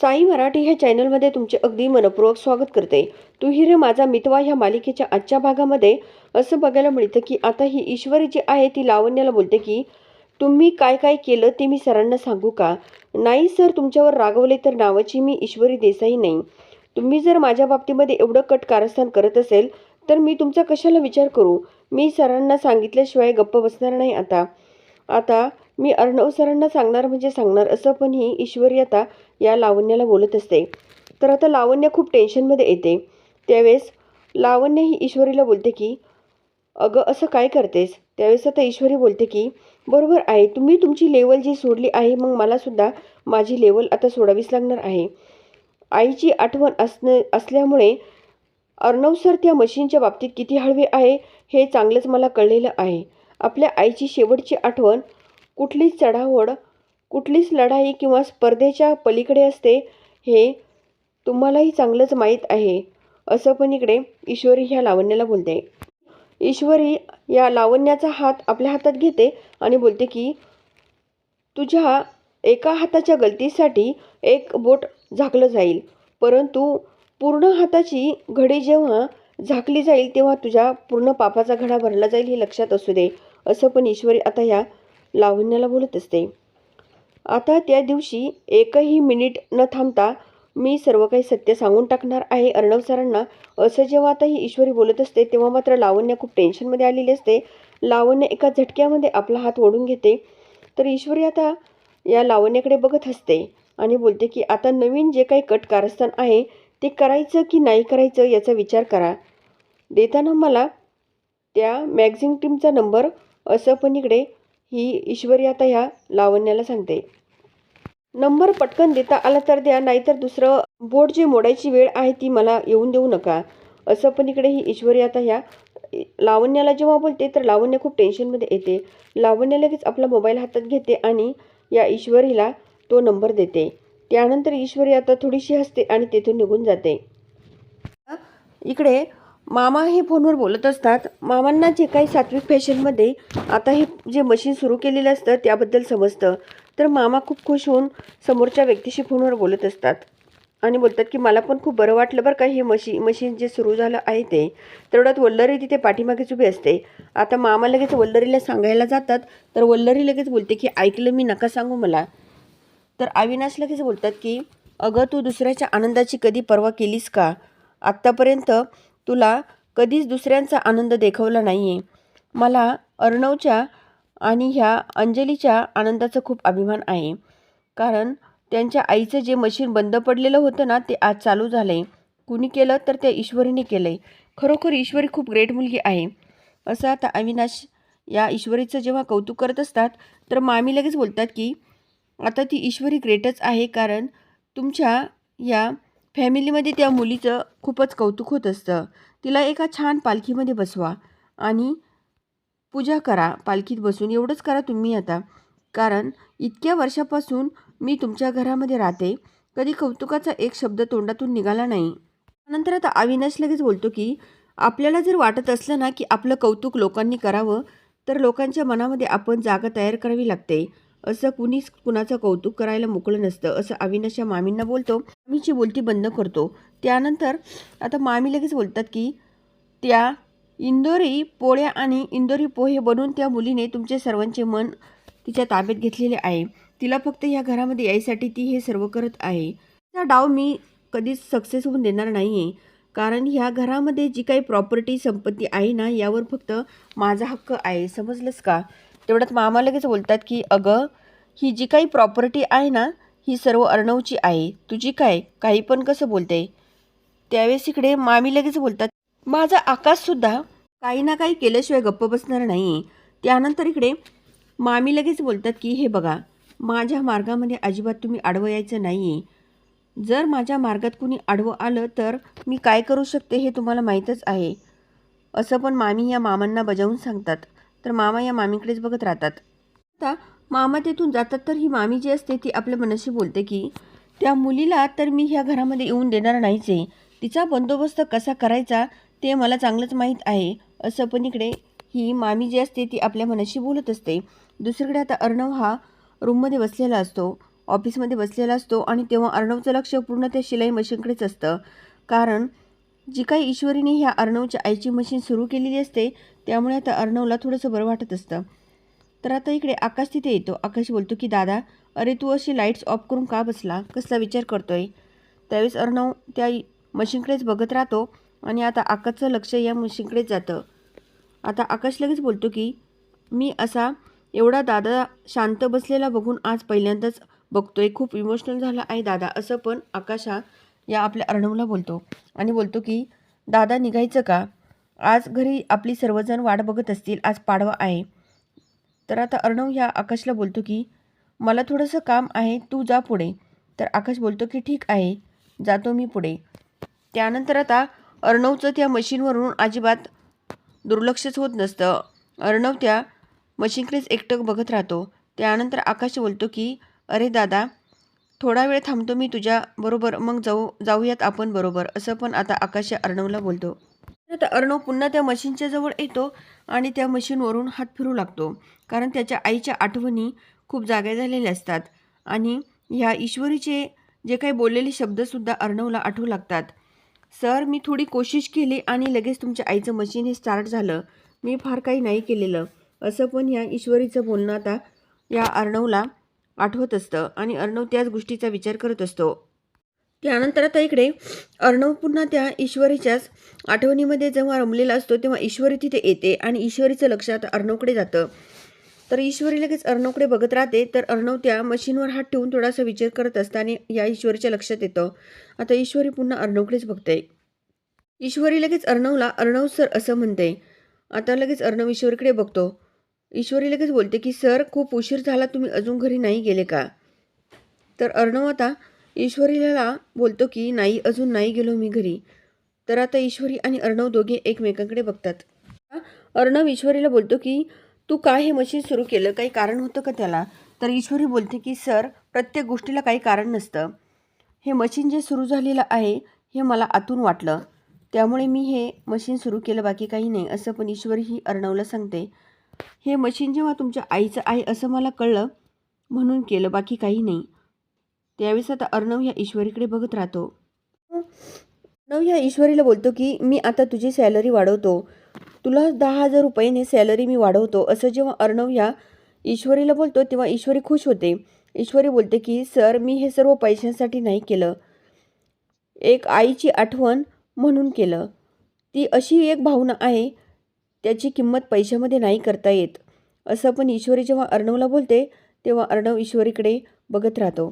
साई मराठी ह्या चॅनलमध्ये तुमचे अगदी मनपूर्वक स्वागत करते. तू रे माझा मितवा ह्या मालिकेच्या आजच्या भागामध्ये. असं बघायला मिळतं की आता ही ईश्वरी जी आहे ती लावण्याला बोलते की तुम्ही काय काय केलं ते मी सरांना सांगू का? नाही सर तुमच्यावर रागवले तर नावाची मी ईश्वरी देसाई नाही. तुम्ही जर माझ्या बाबतीमध्ये एवढं कट कारस्थान करत असेल तर मी तुमचा कशाला विचार करू? मी सरांना सांगितल्याशिवाय गप्प बसणार नाही आता. आता मी अर्णव सरांना सांगणार म्हणजे सांगणार असं पण ही ईश्वरी आता या लावण्याला बोलत असते. तर आता लावण्य खूप टेन्शनमध्ये येते. त्यावेळेस लावण्य ही ईश्वरीला बोलते की अगं असं काय करतेस? त्यावेळेस आता ईश्वरी बोलते की बरोबर आहे तुम्ही तुमची लेवल जी सोडली आहे मग मलासुद्धा माझी लेवल आता सोडावीच लागणार आहे. आईची आठवण असणं असल्यामुळे अर्णव सर त्या मशीनच्या बाबतीत किती हळवे आहे हे चांगलंच मला कळलेलं आहे. आपल्या आईची शेवटची आठवण कुठलीच चढावड कुठलीच लढाई किंवा स्पर्धेच्या पलीकडे असते हे तुम्हालाही चांगलंच माहीत आहे. असं पण इकडे ईश्वरी ह्या लावण्याला बोलते. ईश्वरी या लावण्याचा हात आपल्या हातात घेते आणि बोलते की तुझ्या एका हाताच्या गलतीसाठी एक बोट झाकलं जाईल. परंतु पूर्ण हाताची घडी जेव्हा झाकली जाईल तेव्हा तुझ्या पूर्ण पापाचा घडा भरला जाईल हे लक्षात असू दे. असं पण ईश्वरी आता ह्या लावण्याला बोलत असते. आता त्या दिवशी एकही मिनिट न थांबता मी सर्व काही सत्य सांगून टाकणार आहे. अर्णव सरांना असं जेव्हा आता ही ईश्वरी बोलत असते तेव्हा मात्र लावण्य खूप टेन्शनमध्ये आलेली असते. लावण्य एका झटक्यामध्ये आपला हात ओढून घेते. तर ईश्वरी आता या लावण्याकडे बघत असते आणि बोलते की आता नवीन जे काही कट कारस्थान आहे ते करायचं की नाही करायचं याचा विचार करा. देताना मला त्या मॅगझिन टीमचा नंबर असं पण इकडे ही ईश्वरी आता ह्या लावण्याला सांगते. नंबर पटकन देता आला तर द्या नाहीतर दुसरं बोट जे मोडायची वेळ आहे ती मला येऊन देऊ नका. असं पण इकडे ही ईश्वरी आता ह्या लावण्याला जेव्हा बोलते तर लावण्य खूप टेन्शनमध्ये येते. लावण्य लगेच आपला मोबाईल हातात घेते आणि या ईश्वरीला तो नंबर देते. त्यानंतर ईश्वरी आता थोडीशी हसते आणि तेथून निघून जाते. इकडे मामा हे फोनवर बोलत असतात. मामांना जे काही सात्विक फॅशनमध्ये आता हे जे मशीन सुरू केलेलं असतं त्याबद्दल समजतं. तर मामा खूप खुश होऊन समोरच्या व्यक्तीशी फोनवर बोलत असतात. आणि बोलतात की मला पण खूप बरं वाटलं बरं का हे मशी मशीन जे सुरू झालं आहे ते. तेवढ्यात वल्लरी तिथे पाठीमागेच उभी असते. आता मामा लगेच वल्लरीला सांगायला जातात. तर वल्लरी लगेच बोलते की ऐकलं मी नका सांगू मला. तर अविनाश लगेच बोलतात की अगं तू दुसऱ्याच्या आनंदाची कधी पर्वा केलीस का? आत्तापर्यंत तुला कधीच दुसऱ्यांचा आनंद देखवला नाही आहे मला अर्णवच्या आणि ह्या अंजलीच्या आनंदाचा खूप अभिमान आहे. कारण त्यांच्या आईचं जे मशीन बंद पडलेलं होतं ना ते आज चालू झालं आहे कुणी केलं तर त्या ईश्वरीने केलं आहे खरोखर ईश्वरी खूप ग्रेट मुलगी आहे. असं आता अविनाश या ईश्वरीचं जेव्हा कौतुक करत असतात तर मामी लगेच बोलतात की आता ती ईश्वरी ग्रेटच आहे कारण तुमच्या या फॅमिलीमध्ये त्या मुलीचं खूपच कौतुक होत असतं. तिला एका छान पालखीमध्ये बसवा आणि पूजा करा पालखीत बसून. एवढंच करा तुम्ही आता. कारण इतक्या वर्षापासून मी तुमच्या घरामध्ये राहते. कधी कौतुकाचा एक शब्द तोंडातून निघाला नाही. नंतर आता अविनाश लगेच बोलतो की आपल्याला जर वाटत असलं ना की आपलं कौतुक लोकांनी करावं तर लोकांच्या मनामध्ये आपण जागा तयार करावी लागते. असं कुणीच कुणाचं कौतुक करायला मोकळं नसतं असं अविनाशच्या मामींना बोलतो. मामीची बोलती बंद करतो. त्यानंतर आता मामी लगेच बोलतात की त्या इंदोरी पोळ्या आणि इंदोरी पोहे बनवून त्या मुलीने तुमचे सर्वांचे मन तिच्या ताब्यात घेतलेले आहे. तिला फक्त या घरामध्ये यायसाठी ती हे सर्व करत आहे. त्या डाव मी कधीच सक्सेस होऊन देणार नाही आहे कारण ह्या घरामध्ये जी काही प्रॉपर्टी संपत्ती आहे ना यावर फक्त माझा हक्क आहे. समजलंच का? तेवढ्यात मामा लगेच बोलतात की अगं ही जी काही प्रॉपर्टी आहे ना ही सर्व अर्णवची आहे. तुझी काय? काही पण कसं बोलते? त्यावेळेस इकडे मामी लगेच बोलतात माझा आकाशसुद्धा काही ना काही केल्याशिवाय गप्प बसणार नाही त्यानंतर इकडे मामी लगेच बोलतात की हे बघा माझ्या मार्गामध्ये अजिबात तुम्ही आडवं यायचं नाही आहे जर माझ्या मार्गात कुणी आडवं आलं तर मी काय करू शकते हे तुम्हाला माहीतच आहे. असं पण मामी या मामांना बजावून सांगतात. तर मामा या मामीकडेच बघत राहतात. आता मामा तेथून जातात तर ही मामी जी असते ती आपल्या मनाशी बोलते की त्या मुलीला तर मी ह्या घरामध्ये येऊन देणार नाहीच. आहे तिचा बंदोबस्त कसा करायचा ते मला चांगलंच माहीत आहे. असं पण इकडे ही मामी जी असते ती आपल्या मनाशी बोलत असते. दुसरीकडे आता अर्णव हा रूममध्ये बसलेला असतो ऑफिसमध्ये बसलेला असतो आणि तेव्हा अर्णवचं लक्ष पूर्ण त्या शिलाई मशीनकडेच असतं. कारण जी काही ईश्वरीने ह्या अर्णवच्या आईची मशीन सुरू केलेली असते त्यामुळे आता अर्णवला थोडंसं बरं वाटत असतं. तर आता इकडे आकाश तिथे येतो. आकाश बोलतो की दादा अरे तू अशी लाईट्स ऑफ करून का बसला? कसला विचार करतोय? त्यावेळेस अर्णव त्या मशीनकडेच बघत राहतो आणि आता आकाशचं लक्ष या मशीनकडेच जातं. आता आकाश लगेच बोलतो की मी असा एवढा दादा शांत बसलेला बघून आज पहिल्यांदाच बघतोय. खूप इमोशनल झाला आहे दादा. असं पण आकाश हा या आपल्या अर्णवला बोलतो. आणि बोलतो की दादा निघायचं का? आज घरी आपली सर्वजण वाट बघत असतील आज पाडवा आहे. तर आता अर्णव ह्या आकाशला बोलतो की मला थोडंसं काम आहे तू जा पुढे. तर आकाश बोलतो की ठीक आहे जातो मी पुढे. त्यानंतर आता अर्णवचं त्या मशीनवरून अजिबात दुर्लक्षच होत नसतं. अर्णव त्या मशीनकडेच एकटक बघत राहतो. त्यानंतर आकाश बोलतो की अरे दादा थोडा वेळ थांबतो मी तुझ्याबरोबर मग जाऊ जाऊयात आपण बरोबर असं पण आता आकाश अर्णवला बोलतो. आता अर्णव पुन्हा त्या मशीनच्या जवळ येतो आणि त्या मशीनवरून हात फिरू लागतो कारण त्याच्या आईच्या आठवणी खूप जाग्या झालेल्या असतात आणि ह्या ईश्वरीचे जे काही बोललेले शब्दसुद्धा अर्णवला आठवू लागतात. सर मी थोडी कोशिश केली आणि लगेच तुमच्या आईचं मशीन हे स्टार्ट झालं. मी फार काही नाही केलेलं. असं पण ह्या ईश्वरीचं बोलणं आता या अर्णवला आठवत असतं आणि अर्णव त्याच गोष्टीचा विचार करत असतो. त्यानंतर आता इकडे अर्णव पुन्हा त्या ईश्वरीच्याच आठवणीमध्ये जेव्हा रमलेला असतो तेव्हा ईश्वरी तिथे येते आणि ईश्वरीचं लक्ष आता अर्णवकडे जातं. तर ईश्वरी लगेच अर्णवकडे बघत राहते तर अर्णव त्या मशीनवर हात ठेवून थोडासा विचार करत असताना या ईश्वरीच्या लक्षात येतं. आता ईश्वरी पुन्हा अर्णवकडेच बघते. ईश्वरी लगेच अर्णवला अर्णव सर असं म्हणते. आता लगेच अर्णव ईश्वरीकडे बघतो. ईश्वरी लगेच बोलते की सर खूप उशीर झाला तुम्ही अजून घरी नाही गेले का? तर अर्णव आता ईश्वरीला बोलतो की नाही अजून नाही गेलो मी घरी. तर आता ईश्वरी आणि अर्णव दोघे एकमेकांकडे बघतात. अर्णव ईश्वरीला बोलतो की तू काय हे मशीन सुरू केलं? काही कारण होतं का त्याला? तर ईश्वरी बोलते की सर प्रत्येक गोष्टीला काही कारण नसतं. हे मशीन जे सुरू झालेलं आहे हे मला आतून वाटलं. त्यामुळे मी हे मशीन सुरू केलं बाकी काही नाही असं पण ईश्वरी ही अर्णवला सांगते. हे मशीन जेव्हा तुमच्या आईचं आहे असं मला कळलं म्हणून केलं बाकी काही नाही. त्यावेळेस आता अर्णव ह्या ईश्वरीकडे बघत राहतो. अर्णव ह्या ईश्वरीला बोलतो की मी आता तुझी सॅलरी वाढवतो. तुला दहा हजार रुपयाने सॅलरी मी वाढवतो. असं जेव्हा अर्णव ह्या ईश्वरीला बोलतो तेव्हा ईश्वरी खुश होते. ईश्वरी बोलते की सर मी हे सर्व पैशांसाठी नाही केलं. एक आईची आठवण म्हणून केलं. ती अशी एक भावना आहे त्याची किंमत पैशामध्ये नाही करता येत. असं पण ईश्वरी जेव्हा अर्णवला बोलते तेव्हा अर्णव ईश्वरीकडे बघत राहतो.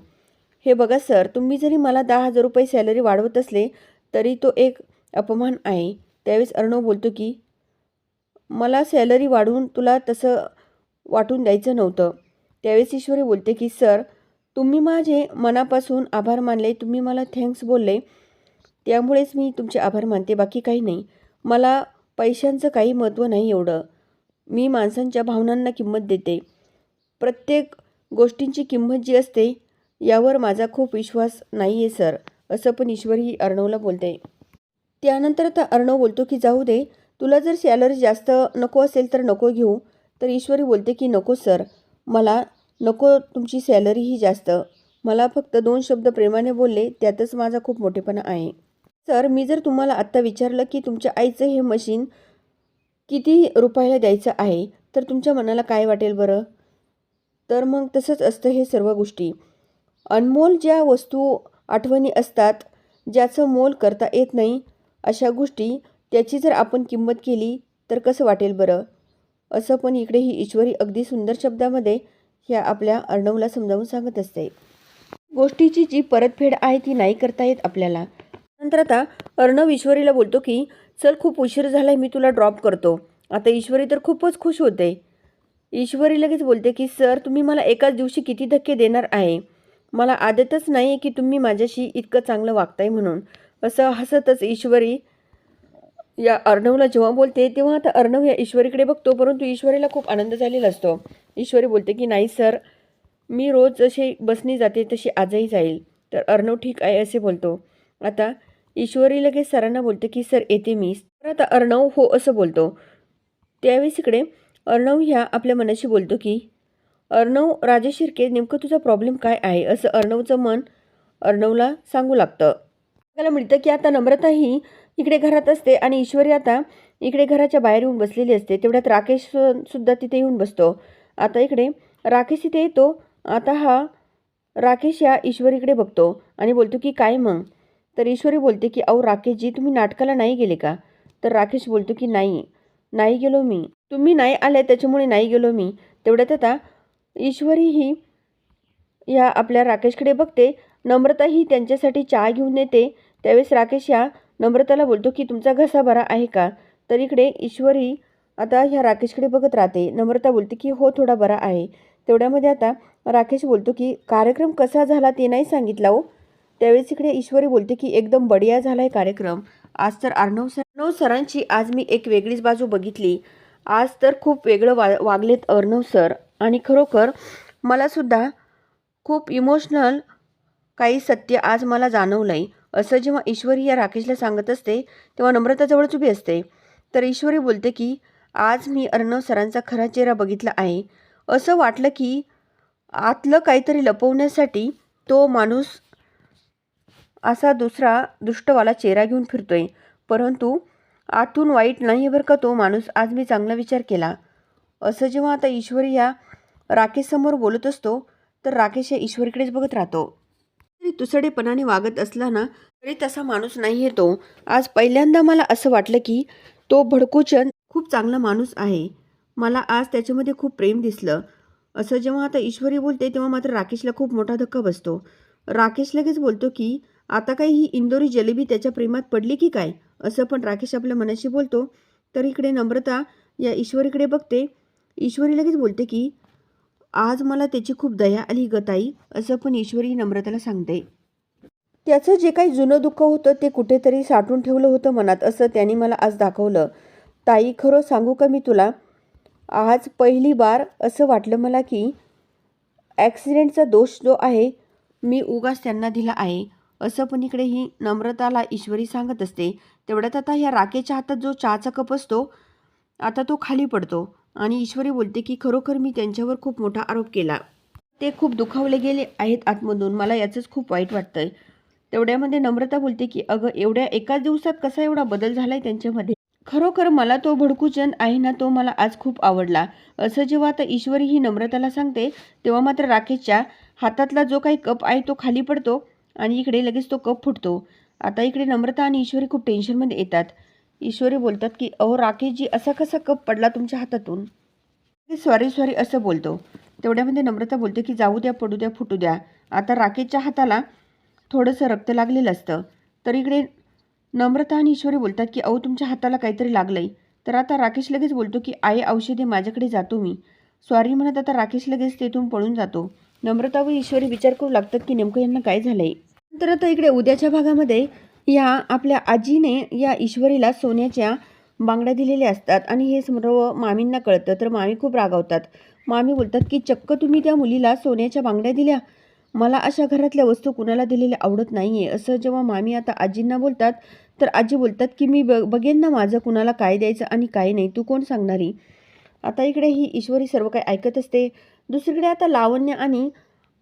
हे बघा सर तुम्ही जरी मला दहा हजार रुपये सॅलरी वाढवत असले तरी तो एक अपमान आहे. त्यावेळेस अर्णव बोलतो की मला सॅलरी वाढवून तुला तसं वाटून द्यायचं नव्हतं. त्यावेळेस ईश्वरी बोलते की सर तुम्ही माझे मनापासून आभार मानले तुम्ही मला थँक्स बोलले. त्यामुळेच मी तुमचे आभार मानते बाकी काही नाही. मला पैशांचं काही महत्त्व नाही एवढं. मी माणसांच्या भावनांना किंमत देते. प्रत्येक गोष्टींची किंमत जी असते यावर माझा खूप विश्वास नाही आहे सर असं पण ईश्वरही अर्णवला बोलते. त्यानंतर आता अर्णव बोलतो की जाऊ दे तुला जर सॅलरी जास्त नको असेल तर नको घेऊ. तर ईश्वरी बोलते की नको सर मला नको तुमची सॅलरीही जास्त. मला फक्त दोन शब्द प्रेमाने बोलले त्यातच माझा खूप मोठेपणा आहे. सर मी जर तुम्हाला आत्ता विचारलं की तुमच्या आईचं हे मशीन किती रुपयाला द्यायचं आहे तर तुमच्या मनाला काय वाटेल बरं? तर मग तसंच असतं हे सर्व गोष्टी. अनमोल ज्या वस्तू आठवणी असतात ज्याचं मोल करता येत नाही अशा गोष्टी त्याची जर आपण किंमत केली तर कसं वाटेल बरं? असं पण इकडे ही ईश्वरी अगदी सुंदर शब्दामध्ये ह्या आपल्या अर्णवला समजावून सांगत असते. गोष्टीची जी परतफेड आहे ती नाही करता येत आपल्याला. नंतर आता अर्णव ईश्वरीला बोलतो की चल खूप उशीर झाला आहे मी तुला ड्रॉप करतो. आता ईश्वरी तर खूपच खुश होते. ईश्वरी लगेच बोलते की सर तुम्ही मला एकाच दिवशी किती धक्के देणार आहे? मला आदतच नाही की तुम्ही माझ्याशी इतकं चांगलं वागताय म्हणून. असं हसतच ईश्वरी या अर्णवला जेव्हा बोलते तेव्हा आता अर्णव या ईश्वरीकडे बघतो परंतु ईश्वरीला खूप आनंद झालेला असतो. ईश्वरी बोलते की नाही सर मी रोज जसे बसनी जाते तशी आजही जाईल. तर अर्णव ठीक आहे असे बोलतो. आता ईश्वरी लगेच सरांना बोलते की सर येते मी. तर आता अर्णव हो असं बोलतो. त्यावेळेस इकडे अर्णव ह्या आपल्या मनाशी बोलतो की अर्णव राजेश शिर्के नेमकं तुझा प्रॉब्लेम काय आहे? असं अर्णवचं मन अर्णवला सांगू लागतं. त्याला मिळतं की आता नम्रता ही इकडे घरात असते आणि ईश्वरी आता इकडे घराच्या बाहेर येऊन बसलेली असते. तेवढ्यात राकेश सुद्धा तिथे येऊन बसतो. आता इकडे राकेश इथे येतो. आता हा राकेश या ईश्वरीकडे बघतो आणि बोलतो की काय मग? तर ईश्वरी बोलते की अहो राकेशजी तुम्ही नाटकाला नाही गेले का? तर राकेश बोलतो की नाही. नाही गेलो मी. तुम्ही नाही आले त्याच्यामुळे नाही गेलो मी. तेवढ्यात आता ईश्वरी ही या आपल्या राकेशकडे बघते. नम्रता ही त्यांच्यासाठी चहा घेऊन येते त्यावेळेस राकेश या नम्रताला बोलतो की तुमचा घसा बरा आहे का? तर इकडे ईश्वरी आता ह्या राकेशकडे बघत राहते. नम्रता बोलते की हो थोडा बरा आहे. तेवढ्यामध्ये आता राकेश बोलतो की कार्यक्रम कसा झाला ते नाही सांगितला हो. त्यावेळेस इकडे ईश्वरी बोलते की एकदम बढिया झाला आहे कार्यक्रम. आज तर अर्णव सर अर्णव सरांची आज मी एक वेगळीच बाजू बघितली. आज तर खूप वेगळं वा वागलेत अर्णव सर. आणि खरोखर मलासुद्धा खूप इमोशनल काही सत्य आज मला जाणवलं आहे असं जेव्हा ईश्वरी या राकेशला सांगत असते तेव्हा नम्रताजवळच उभी असते. तर ईश्वरी बोलते की आज मी अर्णव सरांचा खरा चेहरा बघितला आहे. असं वाटलं की आतलं काहीतरी लपवण्यासाठी तो माणूस असा दुसरा दुष्टवाला चेहरा घेऊन फिरतोय. परंतु आतून वाईट नाही बरं का तो माणूस? आज मी चांगला विचार केला. असं जेव्हा आता ईश्वरी या राकेशसमोर बोलत असतो तर राकेश या ईश्वरीकडेच बघत राहतो. तरी तुसडेपणाने वागत असला ना तरी तसा माणूस नाही येतो आज पहिल्यांदा मला असं वाटलं की तो भडकूचंद खूप चांगला माणूस आहे. मला आज त्याच्यामध्ये खूप प्रेम दिसलं. असं जेव्हा आता ईश्वरी बोलते तेव्हा मात्र राकेशला खूप मोठा धक्का बसतो. राकेश लगेच बोलतो की आता काही ही इंदोरी जलेबी त्याच्या प्रेमात पडली की काय? असं पण राकेश आपल्या मनाशी बोलतो. तर इकडे नम्रता या ईश्वरीकडे बघते. ईश्वरी लगेच बोलते की आज मला त्याची खूप दया आली गताई असं पण ईश्वरी नम्रताला सांगते. त्याचं जे काही जुनं दुःख होतं ते कुठेतरी साठून ठेवलं होतं मनात असं त्याने मला आज दाखवलं. ताई खरं सांगू का मी तुला? आज पहिली बार असं वाटलं मला की ॲक्सिडेंटचा दोष जो आहे मी उगाच त्यांना दिला आहे. असं पण इकडे ही नम्रताला ईश्वरी सांगत असते. तेवढ्यात आता ह्या राकेच्या हातात जो चहाचा कप असतो आता तो खाली पडतो आणि ईश्वरी बोलते की खरोखर मी त्यांच्यावर खूप मोठा आरोप केला. ते खूप दुखावले गेले आहेत आतमधून. मला याचंच खूप वाईट वाटतंय. तेवढ्यामध्ये नम्रता बोलते की अगं एवढ्या एकाच दिवसात कसा एवढा बदल झालाय त्यांच्यामध्ये? खरोखर मला तो भडकूजन आहे ना तो मला आज खूप आवडला. असं जेव्हा आता ईश्वरी ही नम्रताला सांगते तेव्हा मात्र राकेशच्या हातातला जो काही कप आहे तो खाली पडतो. आणि इकडे लगेच तो कप फुटतो. आता इकडे नम्रता आणि ईश्वरी खूप टेन्शनमध्ये येतात. ईश्वरी बोलतात की अहो राकेशजी असा कसा कप पडला तुमच्या हातातून? स्वारी स्वारी असं बोलतो. तेवढ्यामध्ये नम्रता बोलते की जाऊ द्या पडू द्या फुटू द्या. आता राकेशच्या हाताला थोडंसं रक्त लागलेलं असतं. तर इकडे नम्रता आणि ईश्वरी बोलतात की अहो तुमच्या हाताला काहीतरी लागलंय. तर आता राकेश लगेच बोलतो की आई औषधे माझ्याकडे जातो मी स्वारी म्हणत आता राकेश लगेच तेथून पळून जातो. नम्रता व ईश्वरी विचार करू लागतात की नेमकं यांना काय झालंय? तर आता इकडे उद्याच्या भागामध्ये या आपल्या आजीने या ईश्वरीला सोन्याच्या बांगड्या दिलेल्या असतात आणि हे सर्व मामींना कळतं. तर मामी खूप रागावतात. मामी बोलतात की चक्क तुम्ही त्या मुलीला सोन्याच्या बांगड्या दिल्या. मला अशा घरातल्या वस्तू कुणाला दिलेल्या आवडत नाही आहे असं जेव्हा मामी आता आजींना बोलतात तर आजी बोलतात की मी ब बघेन ना माझं कुणाला काय द्यायचं आणि काय नाही. तू कोण सांगणारी? आता इकडे ही ईश्वरी सर्व काही ऐकत असते. दुसरीकडे आता लावण्य आणि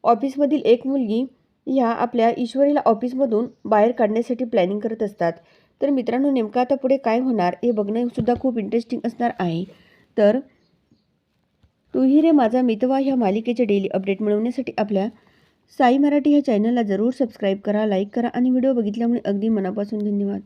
ऑफिसमधील एक मुलगी ह्या आपल्या ईश्वरीला ऑफिसमधून बाहेर काढण्यासाठी प्लॅनिंग करत असतात. तर मित्रांनो नेमकं आता पुढे काय होणार हे बघणंसुद्धा खूप इंटरेस्टिंग असणार आहे. तर तूही रे माझा मितवा ह्या मालिकेचे डेली अपडेट मिळवण्यासाठी आपल्या साई मराठी ह्या चॅनलला जरूर सबस्क्राईब करा लाईक करा आणि व्हिडिओ बघितल्यामुळे अगदी मनापासून धन्यवाद.